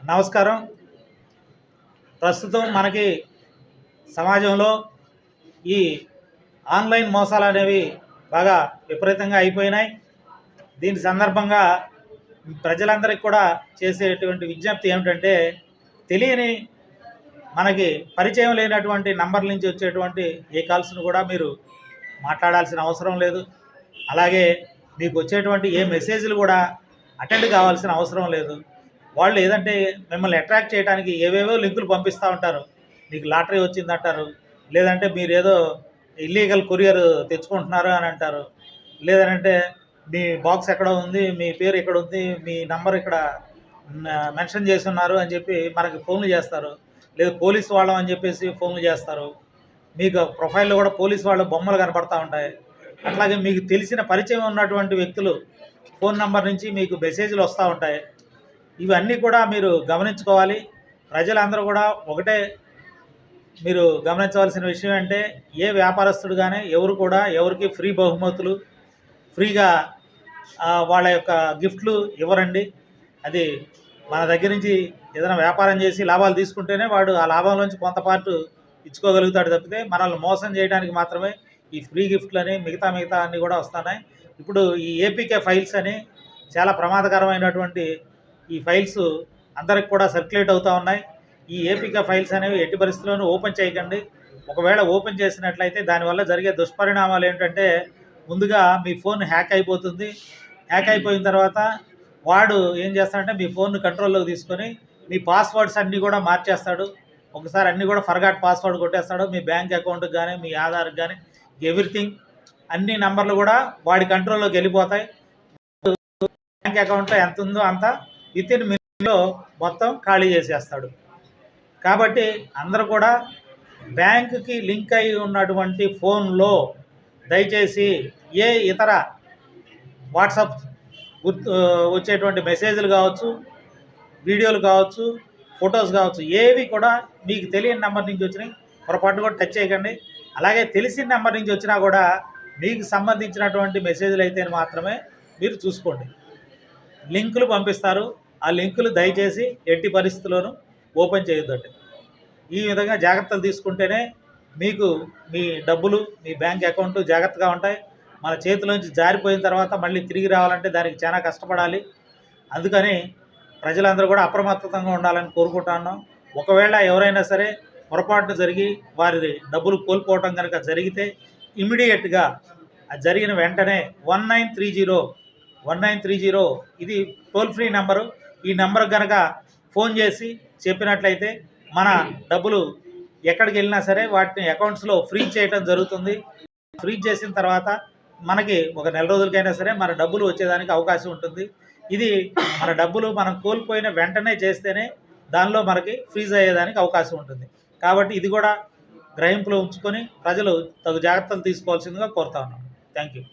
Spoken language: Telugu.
నమస్కారం. ప్రస్తుతం మనకి సమాజంలో ఈ ఆన్లైన్ మోసాలు అనేవి బాగా విపరీతంగా అయిపోయినాయి. దీని సందర్భంగా ప్రజలందరికీ కూడా చేసేటువంటి విజ్ఞప్తి ఏమిటంటే తెలియని మనకి పరిచయం లేనటువంటి నంబర్ల నుంచి వచ్చేటువంటి ఏ కాల్స్ను కూడా మీరు మాట్లాడాల్సిన అవసరం లేదు. అలాగే మీకు వచ్చేటువంటి ఏ మెసేజ్లు కూడా అటెండ్ కావాల్సిన అవసరం లేదు. వాళ్ళు ఏదంటే మిమ్మల్ని అట్రాక్ట్ చేయడానికి ఏవేవో లింకులు పంపిస్తూ ఉంటారు. మీకు లాటరీ వచ్చిందంటారు. లేదంటే మీరు ఏదో ఇల్లీగల్ కొరియర్ తెచ్చుకుంటున్నారు అని అంటారు. లేదంటే మీ బాక్స్ ఎక్కడ ఉంది మీ పేరు ఇక్కడ ఉంది మీ నంబర్ ఇక్కడ మెన్షన్ చేసి ఉన్నారు అని చెప్పి మనకి ఫోన్లు చేస్తారు. లేదు పోలీస్ వాళ్ళం అని చెప్పేసి ఫోన్లు చేస్తారు. మీకు ప్రొఫైల్లో కూడా పోలీస్ వాళ్ళ బొమ్మలు కనపడతా ఉంటాయి. అట్లాగే మీకు తెలిసిన పరిచయం ఉన్నటువంటి వ్యక్తులు ఫోన్ నంబర్ నుంచి మీకు మెసేజ్లు వస్తూ ఉంటాయి. ఇవన్నీ కూడా మీరు గమనించుకోవాలి. ప్రజలందరూ కూడా ఒకటే మీరు గమనించవలసిన విషయం అంటే ఏ వ్యాపారస్తుడు కానీ ఎవరు కూడా ఎవరికి ఫ్రీ బహుమతులు ఫ్రీగా వాళ్ళ యొక్క గిఫ్ట్లు ఇవ్వరండి. అది మన దగ్గర నుంచి ఏదైనా వ్యాపారం చేసి లాభాలు తీసుకుంటేనే వాడు ఆ లాభంలోంచి కొంత పార్ట్ ఇచ్చుకోగలుగుతాడు తప్పితే మనల్ని మోసం చేయడానికి మాత్రమే ఈ ఫ్రీ గిఫ్ట్లు అని మిగతా మిగతా అన్నీ కూడా వస్తున్నాయి. ఇప్పుడు ఈ ఏపీకే ఫైల్స్ అని చాలా ప్రమాదకరమైనటువంటి ఈ ఫైల్స్ అందరికి కూడా సర్క్యులేట్ అవుతూ ఉన్నాయి. ఈ ఏపిక ఫైల్స్ అనేవి ఎట్టి పరిస్థితుల్లోనూ ఓపెన్ చేయకండి. ఒకవేళ ఓపెన్ చేసినట్లయితే దానివల్ల జరిగే దుష్పరిణామాలు ఏంటంటే ముందుగా మీ ఫోన్ హ్యాక్ అయిపోతుంది. హ్యాక్ అయిపోయిన తర్వాత వాడు ఏం చేస్తాడంటే మీ ఫోన్ కంట్రోల్లోకి తీసుకొని మీ పాస్వర్డ్స్ అన్నీ కూడా మార్చేస్తాడు. ఒకసారి అన్నీ కూడా ఫర్గాట్ పాస్వర్డ్ కొట్టేస్తాడు. మీ బ్యాంక్ అకౌంట్కి కానీ మీ ఆధార్కి కానీ ఎవ్రీథింగ్ అన్ని నంబర్లు కూడా వాడి కంట్రోల్లోకి వెళ్ళిపోతాయి. బ్యాంక్ అకౌంట్లో ఎంత ఉందో అంత విత్ ఇన్ మినిట్లో మొత్తం ఖాళీ చేసేస్తాడు. కాబట్టి అందరూ కూడా బ్యాంకుకి లింక్ అయి ఉన్నటువంటి ఫోన్లో దయచేసి ఏ ఇతర వాట్సాప్ గుర్తు వచ్చేటువంటి మెసేజ్లు కావచ్చు వీడియోలు కావచ్చు ఫొటోస్ కావచ్చు ఏవి కూడా మీకు తెలియని నెంబర్ నుంచి వచ్చినాయి పొరపాటు కూడా టచ్ చేయకండి. అలాగే తెలిసిన నెంబర్ నుంచి వచ్చినా కూడా మీకు సంబంధించినటువంటి మెసేజ్లు అయితే మాత్రమే మీరు చూసుకోండి. లింకులు పంపిస్తారు. ఆ లింకులు దయచేసి ఎట్టి పరిస్థితుల్లోనూ ఓపెన్ చేయొద్దండి. ఈ విధంగా జాగ్రత్తలు తీసుకుంటేనే మీకు మీ డబ్బులు మీ బ్యాంక్ అకౌంట్ జాగ్రత్తగా ఉంటాయి. మన చేతిలోంచి జారిపోయిన తర్వాత మళ్ళీ తిరిగి రావాలంటే దానికి చాలా కష్టపడాలి. అందుకని ప్రజలందరూ కూడా అప్రమత్తంగా ఉండాలని కోరుకుంటున్నాం ఒకవేళ ఎవరైనా సరే పొరపాటు జరిగి వారి డబ్బులు కోల్పోవటం కనుక జరిగితే ఇమీడియట్గా జరిగిన వెంటనే one nine three zero one nine three zero ఇది టోల్ ఫ్రీ నెంబరు. ఈ నెంబర్ కనుక ఫోన్ చేసి చెప్పినట్లయితే మన డబ్బులు ఎక్కడికి వెళ్ళినా సరే వాటిని అకౌంట్స్లో ఫ్రీజ్ చేయటం జరుగుతుంది. ఫ్రీజ్ చేసిన తర్వాత మనకి ఒక నెల రోజులకైనా సరే మన డబ్బులు వచ్చేదానికి అవకాశం ఉంటుంది. ఇది మన డబ్బులు మనం కోల్పోయిన వెంటనే చేస్తేనే దానిలో మనకి ఫ్రీజ్ అయ్యేదానికి అవకాశం ఉంటుంది. కాబట్టి ఇది కూడా గ్రహింపులో ఉంచుకొని ప్రజలు తగు జాగ్రత్తలు తీసుకోవాల్సిందిగా కోరుతా ఉన్నాం థ్యాంక్ యూ